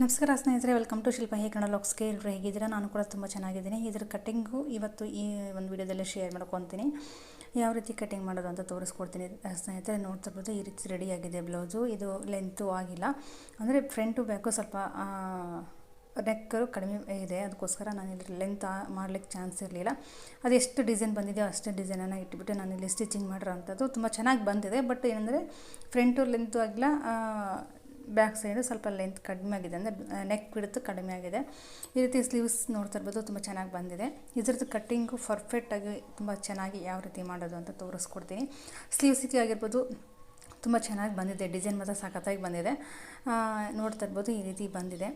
ನಮಸ್ಕಾರ ಸ್ನೇಹಿತರೆ welcome to Shilpa ಹೇ ಕನ್ನಡ ಲಾಕ್ಸ್ಗೆ ಎಲ್ಲರೂ ಹೇಗಿದ್ದೀರಾ? ನಾನು ಕೂಡ ತುಂಬ ಚೆನ್ನಾಗಿದ್ದೀನಿ. ಇದರ ಕಟ್ಟಿಂಗು ಇವತ್ತು ಈ ಒಂದು ವಿಡಿಯೋದಲ್ಲಿ ಶೇರ್ ಮಾಡ್ಕೊತೀನಿ. ಯಾವ ರೀತಿ ಕಟ್ಟಿಂಗ್ ಮಾಡೋದು ಅಂತ ತೋರಿಸ್ಕೊಡ್ತೀನಿ. ಸ್ನೇಹಿತರೆ ಸ್ನೇಹಿತರೆ ನೋಡ್ತಿರ್ಬೋದು ಈ ರೀತಿ ರೆಡಿಯಾಗಿದೆ ಬ್ಲೌಸು ಇದು ಲೆಂತು ಆಗಿಲ್ಲ. ಅಂದರೆ ಫ್ರಂಟು ಬ್ಯಾಕು ಸ್ವಲ್ಪ ನೆಕ್ ಕಡಿಮೆ ಇದೆ. ಅದಕ್ಕೋಸ್ಕರ ನಾನು ಇಲ್ಲಿ ಲೆಂತ್ ಮಾಡ್ಲಿಕ್ಕೆ ಚಾನ್ಸ್ ಇರಲಿಲ್ಲ. ಅದು ಎಷ್ಟು ಡಿಸೈನ್ ಬಂದಿದೆಯೋ ಅಷ್ಟೇ ಡಿಸೈನನ್ನು ಇಟ್ಬಿಟ್ಟು ನಾನು ಇಲ್ಲಿ ಸ್ಟಿಚಿಂಗ್ ಮಾಡಿರೋ ಅಂಥದ್ದು ತುಂಬ ಚೆನ್ನಾಗಿ ಬಂದಿದೆ. ಬಟ್ ಏನಂದರೆ ಫ್ರಂಟು ಲೆಂತು ಆಗಿಲ್ಲ. ಬ್ಯಾಕ್ ಸೈಡು ಸ್ವಲ್ಪ ಲೆಂತ್ ಕಡಿಮೆ ಆಗಿದೆ ಅಂದರೆ ನೆಕ್ ಬಿಡುತ್ತು ಕಡಿಮೆ ಆಗಿದೆ. ಈ ರೀತಿ ಸ್ಲೀವ್ಸ್ ನೋಡ್ತಾ ಇರ್ಬೋದು, ತುಂಬ ಚೆನ್ನಾಗಿ ಬಂದಿದೆ. ಇದ್ರದ್ದು ಕಟ್ಟಿಂಗು ಪರ್ಫೆಕ್ಟಾಗಿ ತುಂಬ ಚೆನ್ನಾಗಿ ಯಾವ ರೀತಿ ಮಾಡೋದು ಅಂತ ತೋರಿಸ್ಕೊಡ್ತೀನಿ. ಸ್ಲೀವ್ಸಿಗೆ ಆಗಿರ್ಬೋದು ತುಂಬ ಚೆನ್ನಾಗಿ ಬಂದಿದೆ, ಡಿಸೈನ್ ಮಾತ್ರ ಸಖತ್ತಾಗಿ ಬಂದಿದೆ. ನೋಡ್ತಾ ಇರ್ಬೋದು ಈ ರೀತಿ ಬಂದಿದೆ.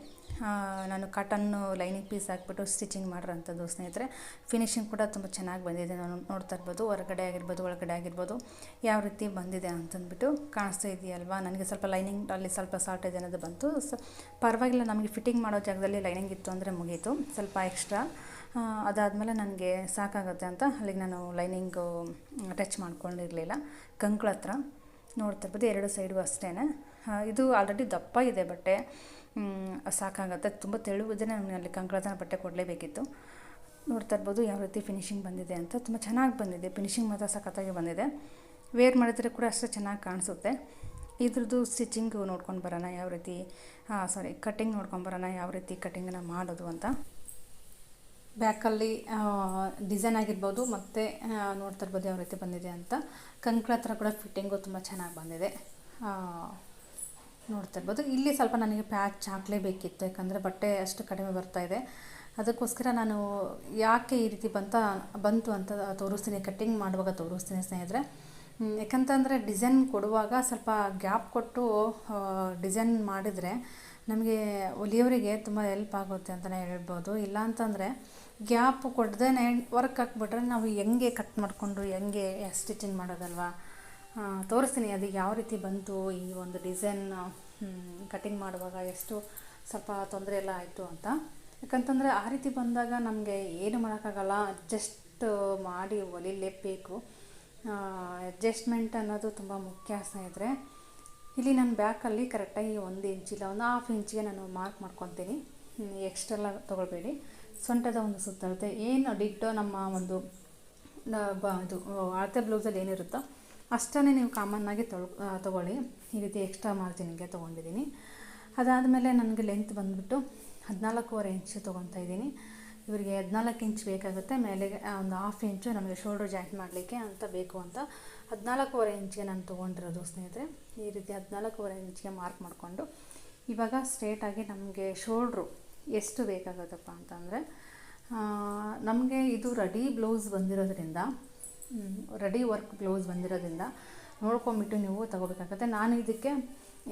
ನಾನು ಕಾಟನ್ನು ಲೈನಿಂಗ್ ಪೀಸ್ ಹಾಕ್ಬಿಟ್ಟು ಸ್ಟಿಚಿಂಗ್ ಮಾಡಿರೋಂಥದ್ದು ಸ್ನೇಹಿತರೆ. ಫಿನಿಶಿಂಗ್ ಕೂಡ ತುಂಬ ಚೆನ್ನಾಗಿ ಬಂದಿದೆ, ನಾನು ನೋಡ್ತಾ ಇರ್ಬೋದು ಹೊರಗಡೆ ಆಗಿರ್ಬೋದು, ಒಳಗಡೆ ಆಗಿರ್ಬೋದು ಯಾವ ರೀತಿ ಬಂದಿದೆ ಅಂತಂದ್ಬಿಟ್ಟು ಕಾಣಿಸ್ತಾ ಇದೆಯಲ್ವಾ? ನನಗೆ ಸ್ವಲ್ಪ ಲೈನಿಂಗ್ ಅಲ್ಲಿ ಸ್ವಲ್ಪ ಶಾರ್ಟೇಜ್ ಅನ್ನೋದು ಬಂತು. ಸ, ಪರವಾಗಿಲ್ಲ, ನಮಗೆ ಫಿಟ್ಟಿಂಗ್ ಮಾಡೋ ಜಾಗದಲ್ಲಿ ಲೈನಿಂಗ್ ಇತ್ತು ಅಂದರೆ ಮುಗೀತು. ಸ್ವಲ್ಪ ಎಕ್ಸ್ಟ್ರಾ ಅದಾದಮೇಲೆ ನನಗೆ ಸಾಕಾಗುತ್ತೆ ಅಂತ ಅಲ್ಲಿಗೆ ನಾನು ಲೈನಿಂಗು ಟಚ್ ಮಾಡ್ಕೊಂಡಿರಲಿಲ್ಲ. ಕಂಕ್ಳ ಹತ್ರ. ನೋಡ್ತಾ ಇರ್ಬೋದು, ಎರಡು ಸೈಡು ಅಷ್ಟೇ ಇದು ಆಲ್ರೆಡಿ ದಪ್ಪ ಇದೆ ಬಟ್ಟೆ. ಸಾಕಾಗತ್ತೆ. ತುಂಬ ತೆಳುವುದೇ ನಾನು ಅಲ್ಲಿ, ಕಂಕಳತನ ಬಟ್ಟೆ ಕೊಡಲೇಬೇಕಿತ್ತು. ನೋಡ್ತಾ ಇರ್ಬೋದು, ಯಾವ ರೀತಿ ಫಿನಿಶಿಂಗ್ ಬಂದಿದೆ ಅಂತ. ತುಂಬ ಚೆನ್ನಾಗಿ ಬಂದಿದೆ. ಫಿನಿಶಿಂಗ್ ಮಾತ್ರ ಸಖತ್ತಾಗಿ ಬಂದಿದೆ. ವೇರ್ ಮಾಡಿದರೆ ಕೂಡ ಅಷ್ಟೇ ಚೆನ್ನಾಗಿ ಕಾಣಿಸುತ್ತೆ. ಇದ್ರದ್ದು ಸ್ಟಿಚಿಂಗು ನೋಡ್ಕೊಂಡು ಬರೋಣ, ಯಾವ ರೀತಿ ಸಾರಿ ಕಟ್ಟಿಂಗ್ ನೋಡ್ಕೊಂಡು ಬರೋಣ, ಯಾವ ರೀತಿ ಕಟ್ಟಿಂಗನ್ನು ಮಾಡೋದು ಅಂತ. ಬ್ಯಾಕಲ್ಲಿ ಡಿಸೈನ್ ಆಗಿರ್ಬೋದು, ಮತ್ತು ನೋಡ್ತಾ ಇರ್ಬೋದು ಯಾವ ರೀತಿ ಬಂದಿದೆ ಅಂತ. ಕಂಕ್ಳ ಹತ್ರ ಕೂಡ ಫಿಟ್ಟಿಂಗು ತುಂಬ ಚೆನ್ನಾಗಿ ಬಂದಿದೆ. ನೋಡ್ತಾ ಇರ್ಬೋದು. ಇಲ್ಲಿ ಸ್ವಲ್ಪ ನನಗೆ ಪ್ಯಾಚ್ ಹಾಕಲೇಬೇಕಿತ್ತು ಯಾಕಂದರೆ ಬಟ್ಟೆ ಅಷ್ಟು ಕಡಿಮೆ ಬರ್ತಾ ಇದೆ. ಅದಕ್ಕೋಸ್ಕರ ನಾನು ಯಾಕೆ ಈ ರೀತಿ ಬಂತ, ಬಂತು ಅಂತ ತೋರಿಸ್ತೀನಿ, ಕಟ್ಟಿಂಗ್ ಮಾಡುವಾಗ ತೋರಿಸ್ತೀನಿ ಸ್ನೇಹಿತರೆ. ಯಾಕಂತಂದರೆ ಡಿಸೈನ್ ಕೊಡುವಾಗ ಸ್ವಲ್ಪ ಗ್ಯಾಪ್ ಕೊಟ್ಟು ಡಿಸೈನ್ ಮಾಡಿದರೆ ನಮಗೆ ಒಲಿಯವರಿಗೆ ತುಂಬ ಹೆಲ್ಪ್ ಆಗುತ್ತೆ ಅಂತಲೇ ಹೇಳ್ಬೋದು. ಇಲ್ಲ ಅಂತಂದರೆ ಗ್ಯಾಪ್ ಕೊಡ್ದೇ ವರ್ಕ್ ಹಾಕ್ಬಿಟ್ರೆ ನಾವು ಹೆಂಗೆ ಕಟ್ ಮಾಡಿಕೊಂಡು ಹೆಂಗೆ ಸ್ಟಿಚಿಂಗ್ ಮಾಡೋದಲ್ವಾ? ತೋರಿಸ್ತೀನಿ ಅದು ಯಾವ ರೀತಿ ಬಂತು ಈ ಒಂದು ಡಿಸೈನ್ ಕಟಿಂಗ್ ಮಾಡುವಾಗ ಎಷ್ಟು ಸ್ವಲ್ಪ ತೊಂದರೆ ಎಲ್ಲ ಆಯಿತು ಅಂತ. ಯಾಕಂತಂದರೆ ಆ ರೀತಿ ಬಂದಾಗ ನಮಗೆ ಏನು ಮಾಡೋಕ್ಕಾಗಲ್ಲ, ಅಡ್ಜಸ್ಟ್ ಮಾಡಿ ಒಲಿಲೇಬೇಕು ಅಡ್ಜಸ್ಟ್ಮೆಂಟ್ ಅನ್ನೋದು ತುಂಬ ಮುಖ್ಯ ಸ್ನೇಹಿತರೆ. ಇಲ್ಲಿ ನಾನು ಬ್ಯಾಕಲ್ಲಿ ಕರೆಕ್ಟಾಗಿ ಒಂದು ಇಂಚಿಲ್ಲ, ಒಂದು ಹಾಫ್ ಇಂಚಿಗೆ ನಾನು ಮಾರ್ಕ್ ಮಾಡ್ಕೊತೀನಿ. ಎಕ್ಸ್ಟ್ರೆಲ್ಲ ತೊಗೊಳ್ಬೇಡಿ. ಸೊಂಟದ ಒಂದು ಸುತ್ತಳತೆ ಏನು ಡಿಟ್ಟೋ ನಮ್ಮ ಒಂದು ಬ, ಇದು ಅಳತೆ ಬ್ಲೌಸಲ್ಲಿ ಏನಿರುತ್ತೋ ಅಷ್ಟನ್ನೇ ನೀವು ಕಾಮನ್ನಾಗಿ ತೊಳ್ ತೊಗೊಳ್ಳಿ. ಈ ರೀತಿ ಎಕ್ಸ್ಟ್ರಾ ಮಾರ್ಜಿನ್ಗೆ ತೊಗೊಂಡಿದ್ದೀನಿ. ಅದಾದಮೇಲೆ ನನಗೆ ಲೆಂತ್ ಬಂದುಬಿಟ್ಟು ಹದಿನಾಲ್ಕೂವರೆ ಇಂಚು ತೊಗೊತಾ ಇದ್ದೀನಿ. ಇವರಿಗೆ ಹದಿನಾಲ್ಕು ಇಂಚ್ ಬೇಕಾಗುತ್ತೆ. ಮೇಲೆ ಒಂದು ಹಾಫ್ ಇಂಚು ನಮಗೆ ಶೋಲ್ಡ್ರ್ ಜಾಯಿಂಟ್ ಮಾಡಲಿಕ್ಕೆ ಅಂತ ಬೇಕು ಅಂತ ಹದಿನಾಲ್ಕೂವರೆ ಇಂಚಿಗೆ ನಾನು ತೊಗೊಂಡಿರೋದು ಸ್ನೇಹಿತರೆ. ಈ ರೀತಿ ಹದಿನಾಲ್ಕೂವರೆ ಇಂಚಿಗೆ ಮಾರ್ಕ್ ಮಾಡಿಕೊಂಡು ಇವಾಗ ಸ್ಟ್ರೇಟಾಗಿ ನಮಗೆ ಶೋಲ್ಡ್ರು ಎಷ್ಟು ಬೇಕಾಗುತ್ತಪ್ಪ ಅಂತಂದರೆ ನಮಗೆ ಇದು ರೆಡಿ ಬ್ಲೌಸ್ ಬಂದಿರೋದ್ರಿಂದ ರೆಡಿ ವರ್ಕ್ ಬ್ಲೌಸ್ ಬಂದಿರೋದ್ರಿಂದ ನೋಡ್ಕೊಂಬಿಟ್ಟು ನೀವು ತಗೋಬೇಕಾಗತ್ತೆ. ನಾನು ಇದಕ್ಕೆ,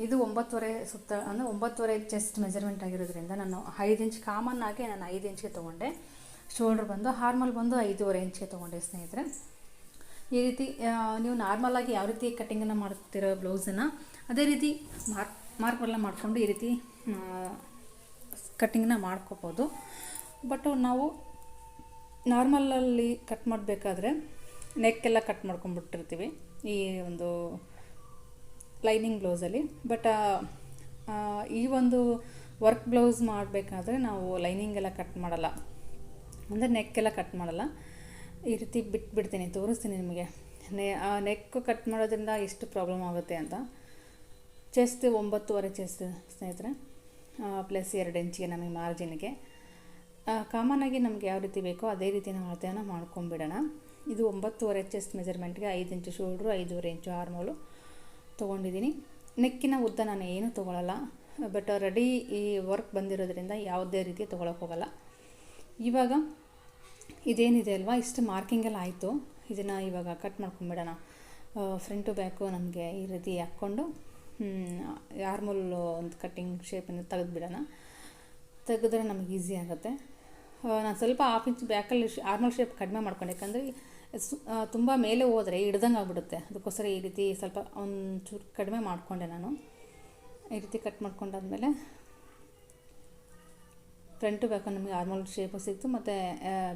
ಇದು ಒಂಬತ್ತುವರೆ ಸುತ್ತ, ಅಂದರೆ ಒಂಬತ್ತುವರೆ ಚೆಸ್ಟ್ ಮೆಜರ್ಮೆಂಟ್ ಆಗಿರೋದ್ರಿಂದ ನಾನು ಐದು ಇಂಚ್ ಕಾಮನ್ ಆಗಿ ನಾನು ಐದು ಇಂಚ್ಗೆ ತೊಗೊಂಡೆ. ಶೋಲ್ಡ್ರ್ ಬಂದು ಹಾರ್ಮಲ್ ಬಂದು ಐದೂವರೆ ಇಂಚ್ಗೆ ತೊಗೊಂಡೆ ಸ್ನೇಹಿತರೆ. ಈ ರೀತಿ ನೀವು ನಾರ್ಮಲಾಗಿ ಯಾವ ರೀತಿ ಕಟ್ಟಿಂಗನ್ನು ಮಾಡ್ತಿರೋ ಬ್ಲೌಸನ್ನು, ಅದೇ ರೀತಿ ಮಾರ್ಕ್ ಮಾರ್ಕ್ಗಳನ್ನ ಮಾಡಿಕೊಂಡು ಈ ರೀತಿ ಕಟ್ಟಿಂಗನ್ನ ಮಾಡ್ಕೋಬೋದು. ಬಟ್ ನಾವು ನಾರ್ಮಲಲ್ಲಿ ಕಟ್ ಮಾಡಬೇಕಾದ್ರೆ ನೆಕ್ಕೆಲ್ಲ ಕಟ್ ಮಾಡ್ಕೊಂಡ್ಬಿಟ್ಟಿರ್ತೀವಿ ಈ ಒಂದು ಲೈನಿಂಗ್ ಬ್ಲೌಸಲ್ಲಿ. ಬಟ್ ಈ ಒಂದು ವರ್ಕ್ ಬ್ಲೌಸ್ ಮಾಡಬೇಕಾದ್ರೆ ನಾವು ಲೈನಿಂಗ್ ಎಲ್ಲ ಕಟ್ ಮಾಡಲ್ಲ. ಅಂದರೆ ನೆಕ್ಕೆಲ್ಲ ಕಟ್ ಮಾಡಲ್ಲ. ಈ ರೀತಿ ಬಿಟ್ಬಿಡ್ತೀನಿ, ತೋರಿಸ್ತೀನಿ ನಿಮಗೆ. ನೆ ನೆಕ್ ಕಟ್ ಮಾಡೋದ್ರಿಂದ ಎಷ್ಟು ಪ್ರಾಬ್ಲಮ್ ಆಗುತ್ತೆ ಅಂತ. ಚೆಸ್ಟ್ ಒಂಬತ್ತುವರೆ ಚೆಸ್ಟ್ ಸ್ನೇಹಿತರೆ. ಪ್ಲಸ್ ಎರಡು ಇಂಚಿಗೆ ನಮಗೆ ಮಾರ್ಜಿನ್ಗೆ ಕಾಮನಾಗಿ ನಮಗೆ ಯಾವ ರೀತಿ ಬೇಕೋ ಅದೇ ರೀತಿ ನಾವು ಅಳತೆಯನ್ನು ಮಾಡ್ಕೊಂಬಿಡೋಣ ಇದು ಒಂಬತ್ತುವರೆ ಚೆಸ್ಟ್ ಮೆಜರ್ಮೆಂಟ್ಗೆ ಐದು ಇಂಚು ಶೋಲ್ಡ್ರು ಐದೂವರೆ ಇಂಚು ಆರ್ಮೋಲು ತೊಗೊಂಡಿದ್ದೀನಿ. ನೆಕ್ಕಿನ ಉದ್ದ ನಾನು ಏನು ತೊಗೊಳಲ್ಲ. ಬಟ್ ರೆಡಿ ಈ ವರ್ಕ್ ಬಂದಿರೋದ್ರಿಂದ ಯಾವುದೇ ರೀತಿ ತೊಗೊಳಕ್ಕೆ ಹೋಗಲ್ಲ. ಇವಾಗ ಇದೇನಿದೆ ಅಲ್ವಾ? ಇಷ್ಟು ಮಾರ್ಕಿಂಗೆಲ್ಲ ಆಯಿತು. ಇದನ್ನು ಇವಾಗ ಕಟ್ ಮಾಡ್ಕೊಂಬಿಡೋಣ ಫ್ರಂಟು ಬ್ಯಾಕು ನಮಗೆ ಈ ರೀತಿ ಹಾಕ್ಕೊಂಡು ಆರ್ಮಲ್ ಒಂದು ಕಟ್ಟಿಂಗ್ ಶೇಪನ್ನು ತೆಗೆದುಬಿಡೋಣ ತೆಗೆದ್ರೆ ನಮಗೆ ಈಸಿ ಆಗುತ್ತೆ. ನಾನು ಸ್ವಲ್ಪ ಹಾಫ್ ಇಂಚ್ ಬ್ಯಾಕಲ್ಲಿ ಆರ್ಮಲ್ ಶೇಪ್ ಕಡಿಮೆ ಮಾಡ್ಕೊಂಡೆ. ಯಾಕಂದರೆ ತುಂಬ ಮೇಲೆ ಹೋದರೆ ಹಿಡ್ದಂಗೆ ಆಗ್ಬಿಡುತ್ತೆ. ಅದಕ್ಕೋಸ್ಕರ ಈ ರೀತಿ ಸ್ವಲ್ಪ ಒಂಚೂರು ಚೂರು ಕಡಿಮೆ ಮಾಡಿಕೊಂಡೆ ನಾನು. ಈ ರೀತಿ ಕಟ್ ಮಾಡ್ಕೊಂಡಾದ್ಮೇಲೆ ಫ್ರಂಟು ಬ್ಯಾಕು ನಮಗೆ ಆರ್ಮಲ್ ಶೇಪು ಸಿಕ್ತು. ಮತ್ತು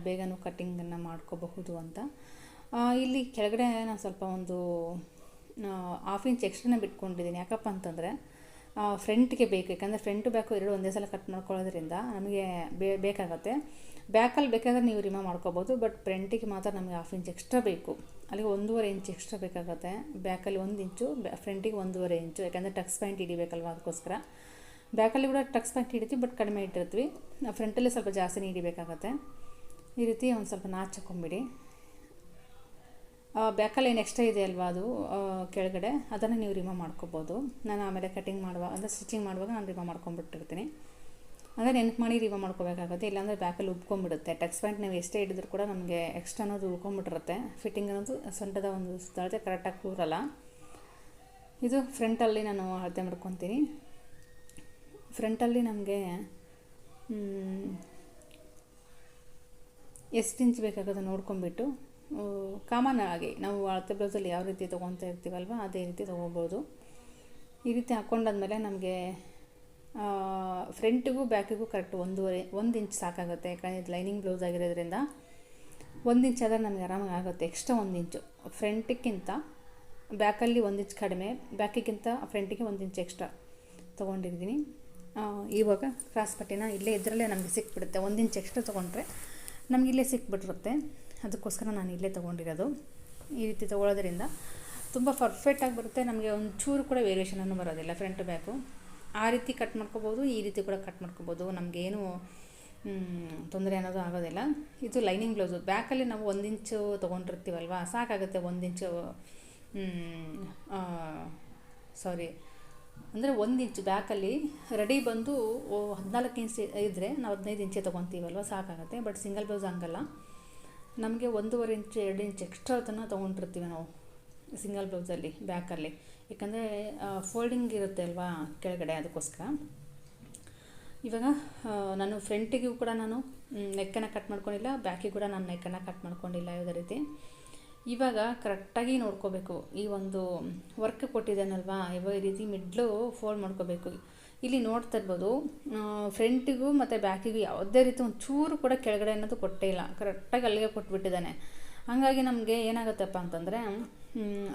ಬೇಗನೂ ಕಟ್ಟಿಂಗನ್ನು ಮಾಡ್ಕೋಬಹುದು ಅಂತ. ಇಲ್ಲಿ ಕೆಳಗಡೆ ನಾನು ಸ್ವಲ್ಪ ಒಂದು ಹಾಫ್ ಇಂಚ್ ಎಕ್ಸ್ಟ್ರಾನೇ ಬಿಟ್ಕೊಂಡಿದ್ದೀನಿ. ಯಾಕಪ್ಪ ಅಂತಂದರೆ ಫ್ರಂಟ್ಗೆ ಬೇಕು. ಯಾಕಂದರೆ ಫ್ರಂಟ್ ಬ್ಯಾಕು ಎರಡು ಒಂದೇ ಸಲ ಕಟ್ ಮಾಡ್ಕೊಳ್ಳೋದ್ರಿಂದ ನಮಗೆ ಬೇ, ಬೇಕಾಗುತ್ತೆ. ಬ್ಯಾಕಲ್ಲಿ ಬೇಕಾದ್ರೆ ನೀವು ರಿಮೂವ್ ಮಾಡ್ಕೋಬೋದು ಬಟ್ ಫ್ರಂಟಿಗೆ ಮಾತ್ರ ನಮಗೆ ಹಾಫ್ ಇಂಚ್ ಎಕ್ಸ್ಟ್ರಾ ಬೇಕು. ಅಲ್ಲಿಗೆ ಒಂದೂವರೆ ಇಂಚ್ ಎಕ್ಸ್ಟ್ರಾ ಬೇಕಾಗುತ್ತೆ. ಬ್ಯಾಕಲ್ಲಿ ಒಂದು ಇಂಚು ಫ್ರಂಟಿಗೆ ಒಂದೂವರೆ ಇಂಚು ಯಾಕಂದರೆ ಟಕ್ಸ್ ಪಾಯಿಂಟ್ ಹಿಡಿಬೇಕಲ್ವ ಅದಕ್ಕೋಸ್ಕರ. ಬ್ಯಾಕಲ್ಲಿ ಕೂಡ ಟಕ್ಸ್ ಪಾಯಿಂಟ್ ಹಿಡಿತೀವಿ ಬಟ್ ಕಡಿಮೆ ಇಟ್ಟಿರ್ತೀವಿ. ಫ್ರಂಟಲ್ಲಿ ಸ್ವಲ್ಪ ಜಾಸ್ತಿನೇ ಹಿಡಿಬೇಕಾಗತ್ತೆ. ಈ ರೀತಿ ಒಂದು ಸ್ವಲ್ಪ ನಾಚ್ ಹಾಕೊಂಬಿಡಿ. ಬ್ಯಾಕಲ್ಲಿ ಏನು ಎಕ್ಸ್ಟ್ರಾ ಇದೆ ಅಲ್ವಾ ಅದು? ಕೆಳಗಡೆ. ಅದನ್ನು ನೀವು ರಿಮೂವ್ ಮಾಡ್ಕೋಬೋದು. ನಾನು ಆಮೇಲೆ ಕಟಿಂಗ್ ಮಾಡುವಾಗ ಅಂದರೆ ಸ್ಟಿಚಿಂಗ್ ಮಾಡುವಾಗ ನಾನು ರಿಮೂವ್ ಮಾಡ್ಕೊಂಡ್ಬಿಟ್ಟಿರ್ತೀನಿ. ಅಂದರೆ ನೆನಪು ಮಾಡಿ ರಿಮೂವ್ ಮಾಡ್ಕೋಬೇಕಾಗುತ್ತೆ. ಇಲ್ಲಾಂದರೆ ಬ್ಯಾಕಲ್ಲಿ ಉಬ್ಕೊಂಡ್ಬಿಡುತ್ತೆ. ಟಕ್ಸ್ ಪ್ಯಾಂಟ್ ನೀವು ಎಷ್ಟೇ ಹಿಡಿದ್ರು ಕೂಡ ನಮಗೆ ಎಕ್ಸ್ಟ್ರಾ ಅನ್ನೋದು ಉಳ್ಕೊಂಡ್ಬಿಟ್ಟಿರುತ್ತೆ ಫಿಟ್ಟಿಂಗ್ ಅನ್ನೋದು ಸೊಂಟದ ಒಂದು ಸ್ಥಳತೆ ಕರೆಕ್ಟಾಗಿ ಕೂರಲ್ಲ. ಇದು ಫ್ರಂಟಲ್ಲಿ ನಾನು ಅಳತೆ ಮಾಡ್ಕೊತೀನಿ. ಫ್ರಂಟಲ್ಲಿ ನಮಗೆ ಎಷ್ಟು ಇಂಚ್ ಬೇಕಾಗೋದು ನೋಡ್ಕೊಂಬಿಟ್ಟು ಕಾಮನ್ ಆಗಿ ನಾವು ಅಳತೆ ಬ್ಲೌಸಲ್ಲಿ ಯಾವ ರೀತಿ ತೊಗೊತಾ ಇರ್ತೀವಲ್ವ, ಅದೇ ರೀತಿ ತೊಗೋಬೋದು ಈ ರೀತಿ ಹಾಕ್ಕೊಂಡಾದ್ಮೇಲೆ ನಮಗೆ ಫ್ರಂಟಿಗೂ ಬ್ಯಾಕಿಗೂ ಕರೆಕ್ಟ್ ಒಂದೂವರೆ, ಒಂದು ಇಂಚ್ ಸಾಕಾಗುತ್ತೆ. ಯಾಕಂದರೆ ಇದು ಲೈನಿಂಗ್ ಬ್ಲೌಸ್ ಆಗಿರೋದ್ರಿಂದ ಒಂದು ಇಂಚ್ ಆದರೆ ನಮಗೆ ಆರಾಮಾಗಿ ಆಗುತ್ತೆ, ಎಕ್ಸ್ಟ್ರಾ ಒಂದು ಇಂಚು. ಫ್ರಂಟಿಗಿಂತ ಬ್ಯಾಕಲ್ಲಿ ಒಂದು ಇಂಚ್ ಕಡಿಮೆ, ಬ್ಯಾಕಿಗಿಂತ ಫ್ರಂಟಿಗೆ ಒಂದು ಇಂಚ್ ಎಕ್ಸ್ಟ್ರಾ ತೊಗೊಂಡಿದ್ದೀನಿ ಇವಾಗ ಕ್ರಾಸ್ ಪಟ್ಟಿನ ಇಲ್ಲೇ ಇದರಲ್ಲೇ ನಮಗೆ ಸಿಕ್ಬಿಡುತ್ತೆ. ಒಂದು ಇಂಚ್ ಎಕ್ಸ್ಟ್ರಾ ತೊಗೊಂಡ್ರೆ ನಮಗಿಲ್ಲೇ ಸಿಕ್ಬಿಟ್ಟಿರುತ್ತೆ. ಅದಕ್ಕೋಸ್ಕರ ನಾನು ಇಲ್ಲೇ ತೊಗೊಂಡಿರೋದು. ಈ ರೀತಿ ತೊಗೊಳೋದ್ರಿಂದ ತುಂಬ ಪರ್ಫೆಕ್ಟಾಗಿ ಬರುತ್ತೆ. ನಮಗೆ ಒಂಚೂರು ಚೂರು ಕೂಡ ವೇರಿಯೇಷನನ್ನು ಬರೋದಿಲ್ಲ ಫ್ರಂಟ್ ಬ್ಯಾಕು ಆ ರೀತಿ ಕಟ್ ಮಾಡ್ಕೋಬೋದು, ಈ ರೀತಿ ಕೂಡ ಕಟ್ ಮಾಡ್ಕೋಬೋದು. ನಮಗೇನು ತೊಂದರೆ ಅನ್ನೋದು ಆಗೋದಿಲ್ಲ. ಇದು ಲೈನಿಂಗ್ ಬ್ಲೌಸು ಬ್ಯಾಕಲ್ಲಿ ನಾವು ಒಂದು ಇಂಚು ತೊಗೊಂಡಿರ್ತೀವಲ್ವ? ಸಾಕಾಗುತ್ತೆ ಒಂದು ಇಂಚು ಸಾರಿ ಅಂದರೆ ಒಂದು ಇಂಚು ಬ್ಯಾಕಲ್ಲಿ ರೆಡಿ ಬಂದು ಹದಿನಾಲ್ಕು ಇಂಚ್ ಇದ್ದರೆ ನಾವು ಹದಿನೈದು ಇಂಚೆ ತೊಗೊತೀವಲ್ವ? ಸಾಕಾಗುತ್ತೆ. ಬಟ್ ಸಿಂಗಲ್ ಬ್ಲೌಸ್ ಹಂಗಲ್ಲ. ನಮಗೆ ಒಂದೂವರೆ ಇಂಚು, ಎರಡು ಇಂಚ್ ಎಕ್ಸ್ಟ್ರಾ ಅದನ್ನು ತೊಗೊಂಡಿರ್ತೀವಿ ನಾವು ಸಿಂಗಲ್ ಬ್ಲೌಸಲ್ಲಿ ಬ್ಯಾಕಲ್ಲಿ ಯಾಕಂದರೆ ಫೋಲ್ಡಿಂಗ್ ಇರುತ್ತೆ ಅಲ್ವಾ ಕೆಳಗಡೆ ಅದಕ್ಕೋಸ್ಕರ. ಇವಾಗ ನಾನು ಫ್ರಂಟಿಗೂ ಕೂಡ ನಾನು ನೆಕ್ಕನ್ನು ಕಟ್ ಮಾಡ್ಕೊಂಡಿಲ್ಲ ಬ್ಯಾಕಿಗೆ ಕೂಡ ನಾನು ನೆಕ್ಕನ್ನು ಕಟ್ ಮಾಡ್ಕೊಂಡಿಲ್ಲ ಯಾವುದೇ ರೀತಿ. ಇವಾಗ ಕರೆಕ್ಟಾಗಿ ನೋಡ್ಕೋಬೇಕು. ಈ ಒಂದು ವರ್ಕ್ ಕೊಟ್ಟಿದ್ದೇನಲ್ವಾ ಯಾವ ರೀತಿ ಮಿಡ್ಲು ಫೋಲ್ಡ್ ಮಾಡ್ಕೋಬೇಕು. ಇಲ್ಲಿ ನೋಡ್ತಾ ಇರ್ಬೋದು ಫ್ರಂಟಿಗೂ ಮತ್ತು ಬ್ಯಾಕಿಗೂ ಯಾವುದೇ ರೀತಿ ಒಂದು ಚೂರು ಕೂಡ ಕೆಳಗಡೆ ಅನ್ನೋದು ಕೊಟ್ಟೇ ಇಲ್ಲ. ಕರೆಕ್ಟಾಗಿ ಅಲ್ಲಿಗೆ ಕೊಟ್ಬಿಟ್ಟಿದ್ದಾನೆ. ಹಾಗಾಗಿ ನಮಗೆ ಏನಾಗುತ್ತಪ್ಪ ಅಂತಂದರೆ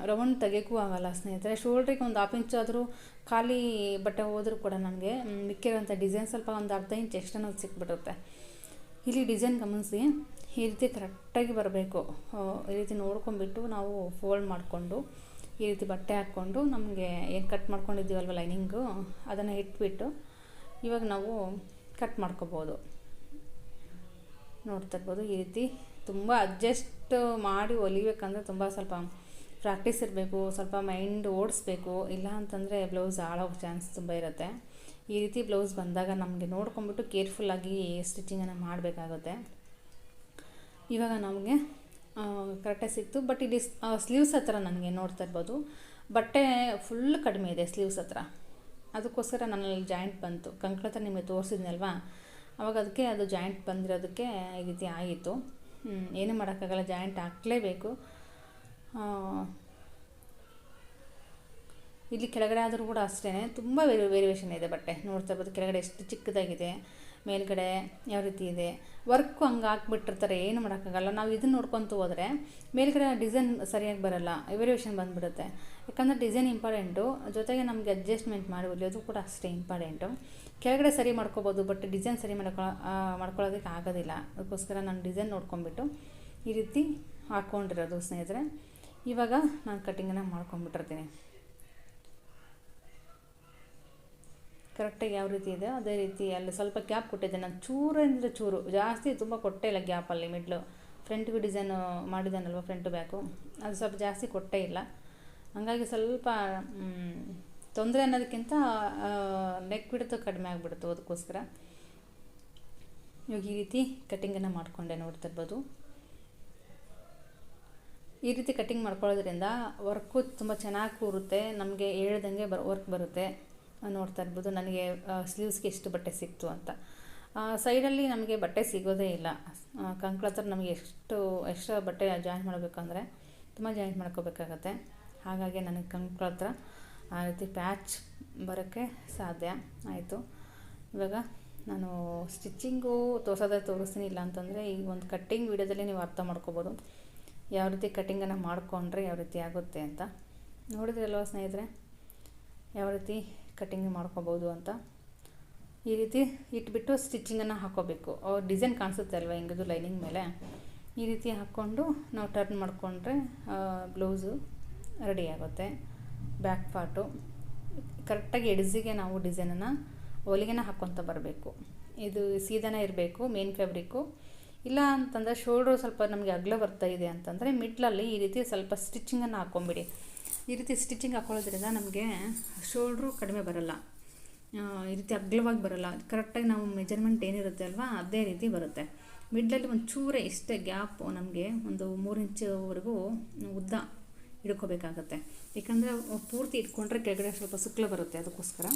ರೌಂಡ್ ತೆಗೆಯೋಕ್ಕೂ ಆಗಲ್ಲ ಸ್ನೇಹಿತರೆ. ಶೋಲ್ಡ್ರಿಗೆ ಒಂದು ಹಾಫ್ ಇಂಚ್ ಆದರೂ ಖಾಲಿ ಬಟ್ಟೆ ಹೋದರೂ ಕೂಡ ನಮಗೆ ಮಿಕ್ಕಿರೋಂಥ ಡಿಸೈನ್ ಸ್ವಲ್ಪ ಒಂದು ಅರ್ಧ ಇಂಚ್ ಎಕ್ಸ್ಟ್ರಾ ಸಿಕ್ಬಿಡುತ್ತೆ. ಇಲ್ಲಿ ಡಿಸೈನ್ ಗಮನಿಸಿ, ಈ ರೀತಿ ಕರೆಕ್ಟಾಗಿ ಬರಬೇಕು. ಈ ರೀತಿ ನೋಡ್ಕೊಂಬಿಟ್ಟು ನಾವು ಫೋಲ್ಡ್ ಮಾಡಿಕೊಂಡು ಈ ರೀತಿ ಬಟ್ಟೆ ಹಾಕ್ಕೊಂಡು ನಮಗೆ ಏನು ಕಟ್ ಮಾಡ್ಕೊಂಡಿದ್ದೀವಲ್ವ ಲೈನಿಂಗು ಅದನ್ನು ಇಟ್ಬಿಟ್ಟು ಇವಾಗ ನಾವು ಕಟ್ ಮಾಡ್ಕೋಬೋದು. ನೋಡ್ತಾ ಇರ್ಬೋದು, ಈ ರೀತಿ ತುಂಬ ಅಡ್ಜಸ್ಟ್ ಮಾಡಿ ಹೊಲಿಬೇಕಂದ್ರೆ ತುಂಬ ಸ್ವಲ್ಪ ಪ್ರಾಕ್ಟೀಸ್ ಇರಬೇಕು, ಸ್ವಲ್ಪ ಮೈಂಡ್ ಓಡಿಸ್ಬೇಕು. ಇಲ್ಲ ಅಂತಂದರೆ ಬ್ಲೌಸ್ ಹಾಳಾಗೋ ಚಾನ್ಸ್ ತುಂಬ ಇರುತ್ತೆ. ಈ ರೀತಿ ಬ್ಲೌಸ್ ಬಂದಾಗ ನಮಗೆ ನೋಡ್ಕೊಂಬಿಟ್ಟು ಕೇರ್ಫುಲ್ಲಾಗಿ ಸ್ಟಿಚಿಂಗನ್ನು ಮಾಡಬೇಕಾಗುತ್ತೆ. ಇವಾಗ ನಮಗೆ ಕರೆಕ್ಟಾಗಿ ಸಿಕ್ತು. ಬಟ್ ಇಲ್ಲಿ ಸ್ಲೀವ್ಸ್ ಹತ್ರ ನನಗೆ ನೋಡ್ತಾ ಇರ್ಬೋದು. ಬಟ್ಟೆ ಫುಲ್ ಕಡಿಮೆ ಇದೆ ಸ್ಲೀವ್ಸ್ ಹತ್ರ. ಅದಕ್ಕೋಸ್ಕರ ನನ್ನಲ್ಲಿ ಜಾಯಿಂಟ್ ಬಂತು. ಕಂಕಳತ್ರ ನಿಮಗೆ ತೋರಿಸಿದ್ನಲ್ವಾ ಅವಾಗ ಅದಕ್ಕೆ ಅದು ಜಾಯಿಂಟ್ ಬಂದಿರೋದಕ್ಕೆ ಈ ರೀತಿ ಹ್ಮ್, ಏನೂ ಮಾಡೋಕ್ಕಾಗಲ್ಲ ಜಾಯಿಂಟ್ ಹಾಕಲೇಬೇಕು. ಇಲ್ಲಿ ಕೆಳಗಡೆ ಆದರೂ ಕೂಡ ಅಷ್ಟೇ ತುಂಬ ವೇರಿ ವೇರಿಯೇಷನ್ ಇದೆ ಬಟ್ಟೆ. ನೋಡ್ತಾ ಇರ್ಬೋದು ಕೆಳಗಡೆ ಎಷ್ಟು ಚಿಕ್ಕದಾಗಿದೆ. ಮೇಲ್ಗಡೆ ಯಾವ ರೀತಿ ಇದೆ? ವರ್ಕು ಹಂಗೆ ಹಾಕ್ಬಿಟ್ಟಿರ್ತಾರೆ ಏನು ಮಾಡೋಕ್ಕಾಗಲ್ಲ. ನಾವು ಇದನ್ನ ನೋಡ್ಕೊತ ಹೋದರೆ ಮೇಲ್ಗಡೆ ಡಿಸೈನ್ ಸರಿಯಾಗಿ ಬರಲ್ಲ ವೇರಿಯೇಷನ್ ಬಂದುಬಿಡುತ್ತೆ. ಯಾಕಂದರೆ ಡಿಸೈನ್ ಇಂಪಾರ್ಟೆಂಟು ಜೊತೆಗೆ ನಮಗೆ ಅಡ್ಜಸ್ಟ್ಮೆಂಟ್ ಮಾಡಿ ಅದು ಕೂಡ ಅಷ್ಟೇ ಇಂಪಾರ್ಟೆಂಟು ಕೆಳಗಡೆ ಸರಿ ಮಾಡ್ಕೋಬೋದು ಬಟ್ ಡಿಸೈನ್ ಸರಿ ಮಾಡ್ಕೊ ಆ, ಮಾಡ್ಕೊಳ್ಳೋದಕ್ಕೆ ಆಗೋದಿಲ್ಲ. ಅದಕ್ಕೋಸ್ಕರ ನಾನು ಡಿಸೈನ್ ನೋಡ್ಕೊಂಬಿಟ್ಟು ಈ ರೀತಿ ಹಾಕ್ಕೊಂಡಿರೋದು ಸ್ನೇಹಿತರೆ. ಇವಾಗ ನಾನು ಕಟ್ಟಿಂಗನ್ನು ಮಾಡ್ಕೊಂಬಿಟ್ಟಿರ್ತೀನಿ ಕರೆಕ್ಟಾಗಿ ಯಾವ ರೀತಿ ಇದೆ, ಅದೇ ರೀತಿ ಅಲ್ಲಿ ಸ್ವಲ್ಪ ಗ್ಯಾಪ್ ಕೊಟ್ಟಿದ್ದೆ. ನಾನು ಚೂರು ಅಂದರೆ ಚೂರು, ಜಾಸ್ತಿ ತುಂಬ ಕೊಟ್ಟೇ ಇಲ್ಲ ಗ್ಯಾಪಲ್ಲಿ ಮಿಡ್ಲು ಫ್ರಂಟ್ಗೂ ಡಿಸೈನು ಮಾಡಿದ್ದಾನಲ್ವ ಫ್ರಂಟ್ ಬ್ಯಾಕು ಅದು ಸ್ವಲ್ಪ ಜಾಸ್ತಿ ಕೊಟ್ಟೇ ಇಲ್ಲ. ಹಾಗಾಗಿ ಸ್ವಲ್ಪ ತೊಂದರೆ ಅನ್ನೋದಕ್ಕಿಂತ ನೆಕ್ ಬಿಡ್ತು ಕಡಿಮೆ ಆಗಿಬಿಡ್ತು ಅದಕ್ಕೋಸ್ಕರ. ಇವಾಗ ಈ ರೀತಿ ಕಟ್ಟಿಂಗನ್ನು ಮಾಡಿಕೊಂಡೆ ನೋಡ್ತಿರ್ಬೋದು ಈ ರೀತಿ ಕಟ್ಟಿಂಗ್ ಮಾಡ್ಕೊಳ್ಳೋದ್ರಿಂದ ವರ್ಕು ತುಂಬ ಚೆನ್ನಾಗಿ ಕೂರುತ್ತೆ. ನಮಗೆ ಹೇಳ್ದಂಗೆ ಬರ್ ವರ್ಕ್ ಬರುತ್ತೆ. ನೋಡ್ತಾ ಇರ್ಬೋದು, ನನಗೆ ಸ್ಲೀವ್ಸ್ಗೆ ಎಷ್ಟು ಬಟ್ಟೆ ಸಿಕ್ತು ಅಂತ. ಸೈಡಲ್ಲಿ ನಮಗೆ ಬಟ್ಟೆ ಸಿಗೋದೇ ಇಲ್ಲ. ಕಂಕಳ ಹತ್ರ ನಮಗೆ ಎಷ್ಟು, ಎಕ್ಸ್ಟ್ರಾ ಬಟ್ಟೆ ಜಾಯಿಂಟ್ ಮಾಡಬೇಕಂದ್ರೆ ತುಂಬ ಜಾಯಿಂಟ್ ಮಾಡ್ಕೋಬೇಕಾಗತ್ತೆ. ಹಾಗಾಗಿ ನನಗೆ ಕಂಕಳ ಹತ್ರ ಆ ರೀತಿ ಪ್ಯಾಚ್ ಬರೋಕ್ಕೆ ಸಾಧ್ಯ. ಆಯಿತು. ಇವಾಗ ನಾನು ಸ್ಟಿಚ್ಚಿಂಗು ತೋರ್ಸೋದೇ ತೋರಿಸ್ತೀನಿ, ಇಲ್ಲ ಅಂತಂದರೆ ಈ ಒಂದು ಕಟ್ಟಿಂಗ್ ವಿಡಿಯೋದಲ್ಲಿ ನೀವು ಅರ್ಥ ಮಾಡ್ಕೋಬೋದು. ಯಾವ ರೀತಿ ಕಟ್ಟಿಂಗನ್ನು ಮಾಡಿಕೊಂಡ್ರೆ ಯಾವ ರೀತಿ ಆಗುತ್ತೆ ಅಂತ. ನೋಡಿದ್ರಲ್ವ ಸ್ನೇಹಿತರೆ? ಯಾವ ರೀತಿ ಕಟ್ಟಿಂಗ್ ಮಾಡ್ಕೋಬೋದು ಅಂತ. ಈ ರೀತಿ ಇಟ್ಬಿಟ್ಟು ಸ್ಟಿಚಿಂಗನ್ನು ಅವ್ರ ಡಿಸೈನ್ ಕಾಣಿಸುತ್ತೆ ಅಲ್ವಾ ಹೆಂಗದು ಲೈನಿಂಗ್ ಮೇಲೆ? ಈ ರೀತಿ ಹಾಕ್ಕೊಂಡು ನಾವು ಟರ್ನ್ ಮಾಡಿಕೊಂಡ್ರೆ ಬ್ಲೌಸು ರೆಡಿ ಆಗುತ್ತೆ. Back part. ಕರೆಕ್ಟಾಗಿ ಎಡ್ಜಿಗೆ ನಾವು ಡಿಸೈನನ್ನು ಹೊಲಿಗೆನ ಹಾಕ್ಕೊತ ಬರಬೇಕು. ಇದು ಸೀದಾನೇ ಇರಬೇಕು ಮೇನ್ ಫ್ಯಾಬ್ರಿಕ್ಕು ಇಲ್ಲ ಅಂತಂದರೆ ಶೋಲ್ಡ್ರು ಸ್ವಲ್ಪ ನಮಗೆ ಅಗಲ ಬರ್ತಾ ಇದೆ ಅಂತಂದರೆ ಮಿಡ್ಲಲ್ಲಿ ಈ ರೀತಿ ಸ್ವಲ್ಪ ಸ್ಟಿಚಿಂಗನ್ನು ಹಾಕ್ಕೊಂಬಿಡಿ. ಈ ರೀತಿ ಸ್ಟಿಚಿಂಗ್ ಹಾಕ್ಕೊಳ್ಳೋದ್ರಿಂದ ನಮಗೆ ಶೋಲ್ಡ್ರು ಕಡಿಮೆ ಬರಲ್ಲ. ಈ ರೀತಿ ಅಗ್ಲವಾಗಿ ಬರಲ್ಲ. ಕರೆಕ್ಟಾಗಿ ನಾವು ಮೆಜರ್ಮೆಂಟ್ ಏನಿರುತ್ತೆ ಅಲ್ವಾ, ಅದೇ ರೀತಿ ಬರುತ್ತೆ. ಮಿಡ್ಲಲ್ಲಿ ಒಂದು ಚೂರೇ ಇಷ್ಟೇ ಗ್ಯಾಪ್ ನಮಗೆ ಒಂದು ಮೂರು ಇಂಚವರೆಗೂ ಉದ್ದ ಹಿಡ್ಕೋಬೇಕಾಗತ್ತೆ. ಯಾಕಂದರೆ ಪೂರ್ತಿ ಇಟ್ಕೊಂಡ್ರೆ ಕೆಳಗಡೆ ಸ್ವಲ್ಪ ಸುಕ್ಲ ಬರುತ್ತೆ ಅದಕ್ಕೋಸ್ಕರ.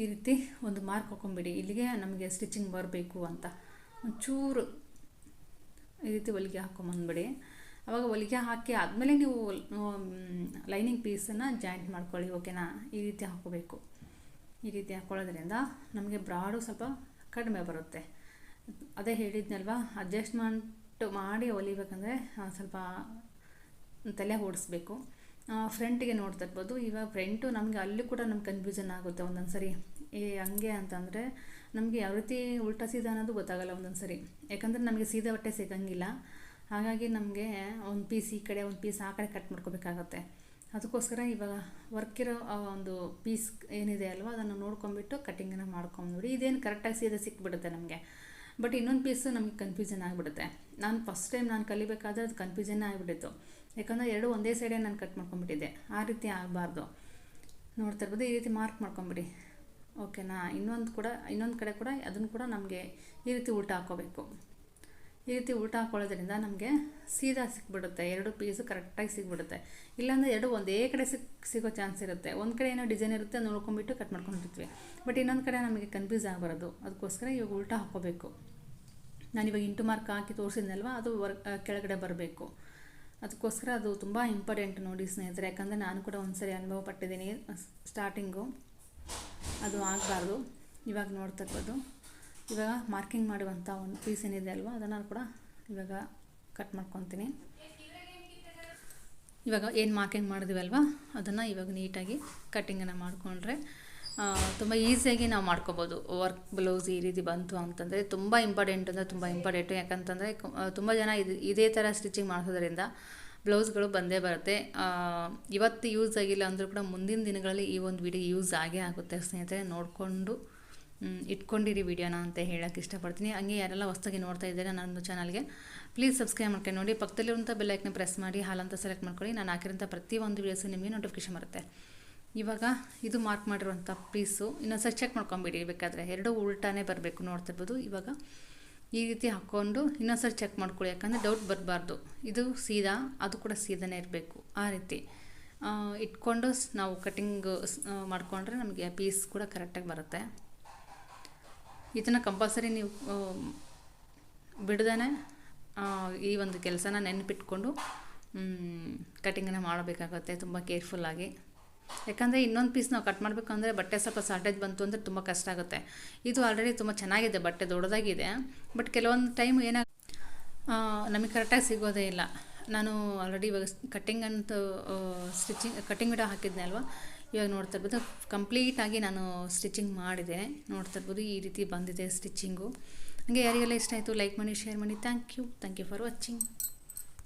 ಈ ರೀತಿ ಒಂದು ಮಾರ್ಕ್ ಹಾಕೊಂಬಿಡಿ. ಇಲ್ಲಿಗೆ ನಮಗೆ ಸ್ಟಿಚಿಂಗ್ ಬರಬೇಕು ಅಂತ. ಒಂಚೂರು ಈ ರೀತಿ ಹೊಲಿಗೆ ಹಾಕೊಂಬಂದ್ಬಿಡಿ. ಅವಾಗ ಹೊಲಿಗೆ ಹಾಕಿ ಆದಮೇಲೆ ನೀವು ಲೈನಿಂಗ್ ಪೀಸನ್ನು ಜಾಯಿಂಟ್ ಮಾಡ್ಕೊಳ್ಳಿ ಓಕೆನಾ ಈ ರೀತಿ ಹಾಕೋಬೇಕು ಈ ರೀತಿ ಹಾಕ್ಕೊಳ್ಳೋದ್ರಿಂದ ನಮಗೆ ಬ್ರಾಡು ಸ್ವಲ್ಪ ಕಡಿಮೆ ಬರುತ್ತೆ. ಅದೇ ಹೇಳಿದ್ನಲ್ವ ಅಡ್ಜಸ್ಟ್ಮೆಂಟ್ ಮಾಡಿ ಹೊಲಿಬೇಕಂದ್ರೆ ಸ್ವಲ್ಪ ತಲೆ ಓಡಿಸ್ಬೇಕು. ಫ್ರಂಟಿಗೆ ನೋಡ್ತಾ ಇರ್ಬೋದು. ಇವಾಗ ಫ್ರಂಟು ನಮಗೆ ಅಲ್ಲಿ ಕೂಡ ನಮ್ಗೆ ಕನ್ಫ್ಯೂಷನ್ ಆಗುತ್ತೆ ಒಂದೊಂದು ಸರಿ ಏ, ಹಂಗೆ ಅಂತಂದರೆ ನಮಗೆ ಯಾವ ರೀತಿ ಉಲ್ಟಾ ಸೀದಾ ಅನ್ನೋದು ಗೊತ್ತಾಗಲ್ಲ ಒಂದೊಂದು ಸರಿ ಯಾಕಂದರೆ ನಮಗೆ ಸೀದಾ ಬಟ್ಟೆ ಸಿಗಂಗಿಲ್ಲ. ಹಾಗಾಗಿ ನಮಗೆ ಒಂದು ಪೀಸ್ ಈ ಕಡೆ, ಒಂದು ಪೀಸ್ ಆ ಕಡೆ ಕಟ್ ಮಾಡ್ಕೋಬೇಕಾಗತ್ತೆ. ಅದಕ್ಕೋಸ್ಕರ ಇವಾಗ ವರ್ಕ್ ಇರೋ, ಆ, ಒಂದು ಪೀಸ್ ಏನಿದೆ ಅಲ್ವಾ, ಅದನ್ನು ನೋಡ್ಕೊಂಬಿಟ್ಟು ಕಟ್ಟಿಂಗನ್ನು ಮಾಡ್ಕೊಂಬಿಡಿ ಇದೇನು ಕರೆಕ್ಟಾಗಿ ಸೀದಾ ಸಿಕ್ಬಿಡುತ್ತೆ ನಮಗೆ. ಬಟ್ ಇನ್ನೊಂದು ಪೀಸು ನಮಗೆ ಕನ್ಫ್ಯೂಷನ್ ಆಗಿಬಿಡುತ್ತೆ. ನಾನು ಫಸ್ಟ್ ಟೈಮ್ ನಾನು ಕಲಿಬೇಕಾದ್ರೆ ಅದು ಕನ್ಫ್ಯೂಷನ್ ಆಗಿಬಿಟ್ಟಿತ್ತು. ಯಾಕಂದರೆ ಎರಡು ಒಂದೇ ಸೈಡೇ ನಾನು ಕಟ್ ಮಾಡ್ಕೊಂಬಿಟ್ಟಿದ್ದೆ ಆ ರೀತಿ ಆಗಬಾರ್ದು. ನೋಡ್ತಾ ಇರ್ಬೋದು, ಈ ರೀತಿ ಮಾರ್ಕ್ ಮಾಡ್ಕೊಂಬಿಡಿ. ಓಕೆನಾ ಇನ್ನೊಂದು ಕೂಡ, ಇನ್ನೊಂದು ಕಡೆ ಕೂಡ ಅದನ್ನು ಕೂಡ ನಮಗೆ ಈ ರೀತಿ ಊಟ ಹಾಕ್ಕೋಬೇಕು ಈ ರೀತಿ ಊಟ ಹಾಕೊಳ್ಳೋದ್ರಿಂದ ನಮಗೆ ಸೀದಾ ಸಿಕ್ಬಿಡುತ್ತೆ. ಎರಡು ಪೀಸು ಕರೆಕ್ಟಾಗಿ ಸಿಗ್ಬಿಡುತ್ತೆ ಇಲ್ಲಾಂದರೆ ಎರಡು ಒಂದೇ ಕಡೆ ಸಿಕ್, ಸಿಗೋ ಚಾನ್ಸ್ ಇರುತ್ತೆ. ಒಂದು ಕಡೆ ಏನೋ ಡಿಸೈನ್ ಇರುತ್ತೆ ನೋಡ್ಕೊಂಬಿಟ್ಟು ಕಟ್ ಮಾಡ್ಕೊಂಡಿರ್ತೀವಿ ಬಟ್ ಇನ್ನೊಂದು ಕಡೆ ನಮಗೆ ಕನ್ಫ್ಯೂಸ್ ಆಗಬಾರ್ದು. ಅದಕ್ಕೋಸ್ಕರ ಇವಾಗ ಉಲ್ಟಾ ಹಾಕ್ಕೋಬೇಕು. ನಾನಿವಾಗ ಇಂಟು ಮಾರ್ಕ್ ಹಾಕಿ ತೋರಿಸಿದ್ನಲ್ವ, ಅದು ವರ್ ಕೆಳಗಡೆ ಬರಬೇಕು. ಅದಕ್ಕೋಸ್ಕರ ಅದು ತುಂಬ ಇಂಪಾರ್ಟೆಂಟ್ ನೋಡಿ ಸ್ನೇಹಿತರೆ. ಯಾಕಂದರೆ ನಾನು ಕೂಡ ಒಂದ್ಸರಿ ಅನುಭವ ಪಟ್ಟಿದ್ದೀನಿ ಸ್ಟಾರ್ಟಿಂಗು ಅದು ಆಗಬಾರ್ದು. ಇವಾಗ ನೋಡ್ತಾ ಇರ್ಬೋದು ಇವಾಗ ಮಾರ್ಕಿಂಗ್ ಮಾಡುವಂಥ ಒಂದು ಪೀಸ್ ಏನಿದೆ ಅಲ್ವಾ ಅದನ್ನು ಕೂಡ ಇವಾಗ ಕಟ್ ಮಾಡ್ಕೊತೀನಿ. ಇವಾಗ ಏನು ಮಾರ್ಕಿಂಗ್ ಮಾಡಿದ್ವಲ್ವಾ ಅದನ್ನು ಇವಾಗ ನೀಟಾಗಿ ಕಟ್ಟಿಂಗನ್ನು ಮಾಡಿಕೊಂಡ್ರೆ ತುಂಬ ಈಸಿಯಾಗಿ ನಾವು ಮಾಡ್ಕೋಬೋದು. ವರ್ಕ್ ಬ್ಲೌಸ್ ಈ ರೀತಿ ಬಂತು ಅಂತಂದರೆ ತುಂಬ ಇಂಪಾರ್ಟೆಂಟ್ ಅಂದರೆ ತುಂಬ ಇಂಪಾರ್ಟೆಂಟು ಯಾಕಂತಂದರೆ ತುಂಬ ಜನ ಇದು, ಇದೇ ಥರ ಸ್ಟಿಚಿಂಗ್ ಮಾಡಿಸೋದ್ರಿಂದ ಬ್ಲೌಸ್ಗಳು ಬಂದೇ ಬರುತ್ತೆ. ಇವತ್ತು ಯೂಸ್ ಆಗಿಲ್ಲ ಅಂದರೂ ಕೂಡ ಮುಂದಿನ ದಿನಗಳಲ್ಲಿ ಈ ಒಂದು ವಿಡಿಯೋ ಯೂಸ್ ಆಗೇ ಆಗುತ್ತೆ ಸ್ನೇಹಿತರೆ. ನೋಡಿಕೊಂಡು ಇಟ್ಕೊಂಡಿರಿ ವಿಡಿಯೋನ ಅಂತ ಹೇಳೋಕ್ಕೆ ಇಷ್ಟಪಡ್ತೀನಿ. ಹಂಗೆ ಯಾರೆಲ್ಲ ಹೊಸ್ದಾಗಿ ನೋಡ್ತಾ ಇದ್ದಾರೆ ನನ್ನ ಚಾನಲ್ಗೆ ಪ್ಲೀಸ್ ಸಬ್ಸ್ಕ್ರೈಬ್ ಮಾಡ್ಕೊಂಡು ನೋಡಿ ಪಕ್ಕದಲ್ಲಿರುವಂಥ ಬೆಲ್ಲೈಕ್ನ ಪ್ರೆಸ್ ಮಾಡಿ, ಹಾಲಂತ ಸೆಲೆಕ್ಟ್ ಮಾಡ್ಕೊಳ್ಳಿ. ನಾನು ಹಾಕಿರೋಂಥ ಪ್ರತಿಯೊಂದು ವೀಡಿಯೋಸು ನಿಮಗೆ ನೋಟಿಫಿಕೇಶನ್ ಬರುತ್ತೆ. ಇವಾಗ ಇದು ಮಾರ್ಕ್ ಮಾಡಿರುವಂಥ ಪೀಸು ಇನ್ನೊಂದ್ಸರಿ ಚೆಕ್ ಮಾಡ್ಕೊಂಬಿಡಿ. ಬೇಕಾದರೆ ಎರಡು ಉಲ್ಟಾನೇ ಬರಬೇಕು ನೋಡ್ತಿರ್ಬೋದು. ಇವಾಗ ಈ ರೀತಿ ಹಾಕ್ಕೊಂಡು ಇನ್ನೊಂದ್ಸರಿ ಚೆಕ್ ಮಾಡ್ಕೊಳ್ಳಿ. ಯಾಕಂದರೆ ಡೌಟ್ ಬರಬಾರ್ದು. ಇದು ಸೀದಾ, ಅದು ಕೂಡ ಸೀದಾನೇ ಇರಬೇಕು. ಆ ರೀತಿ. ಇಟ್ಕೊಂಡು ನಾವು ಕಟಿಂಗ್ ಮಾಡಿಕೊಂಡ್ರೆ ನಮಗೆ ಪೀಸ್ ಕೂಡ ಕರೆಕ್ಟಾಗಿ ಬರುತ್ತೆ. ಇದನ್ನು ಕಂಪಲ್ಸರಿ ನೀವು ಬಿಡ್ದೇ ಈ ಒಂದು ಕೆಲಸನ ನೆನಪಿಟ್ಕೊಂಡು ಕಟಿಂಗನ್ನು ಮಾಡಬೇಕಾಗತ್ತೆ, ತುಂಬ ಕೇರ್ಫುಲ್ಲಾಗಿ ಯಾಕಂದರೆ ಇನ್ನೊಂದು ಪೀಸ್ ನಾವು ಕಟ್ ಮಾಡಬೇಕಂದ್ರೆ ಬಟ್ಟೆ ಸ್ವಲ್ಪ ಶಾರ್ಟೇಜ್ ಬಂತು ಅಂದರೆ ತುಂಬ ಕಷ್ಟ ಆಗುತ್ತೆ. ಇದು ಆಲ್ರೆಡಿ ತುಂಬ ಚೆನ್ನಾಗಿದೆ, ಬಟ್ಟೆ ದೊಡ್ಡದಾಗಿದೆ ಬಟ್ ಕೆಲವೊಂದು ಟೈಮ್ ಏನಾಗ ನಮಗೆ ಕರೆಕ್ಟಾಗಿ ಸಿಗೋದೇ ಇಲ್ಲ. ನಾನು ಆಲ್ರೆಡಿ ಇವಾಗ ಕಟ್ಟಿಂಗ್ ಅಂತ ಸ್ಟಿಚಿಂಗ್ ಕಟ್ಟಿಂಗ್ ವಿಡಿಯೋ ಹಾಕಿದ್ದೆ ಅಲ್ವಾ? ಇವಾಗ ನೋಡ್ತಾ ಇರ್ಬೋದು. ಕಂಪ್ಲೀಟಾಗಿ ನಾನು ಸ್ಟಿಚಿಂಗ್ ಮಾಡಿದೆ. ನೋಡ್ತಾ ಇರ್ಬೋದು, ಈ ರೀತಿ ಬಂದಿದೆ ಸ್ಟಿಚಿಂಗು. ಹಾಗೆ ಯಾರಿಗೆಲ್ಲ ಇಷ್ಟ ಆಯಿತು, ಲೈಕ್ ಮಾಡಿ ಶೇರ್ ಮಾಡಿ thank you. Thank you for watching.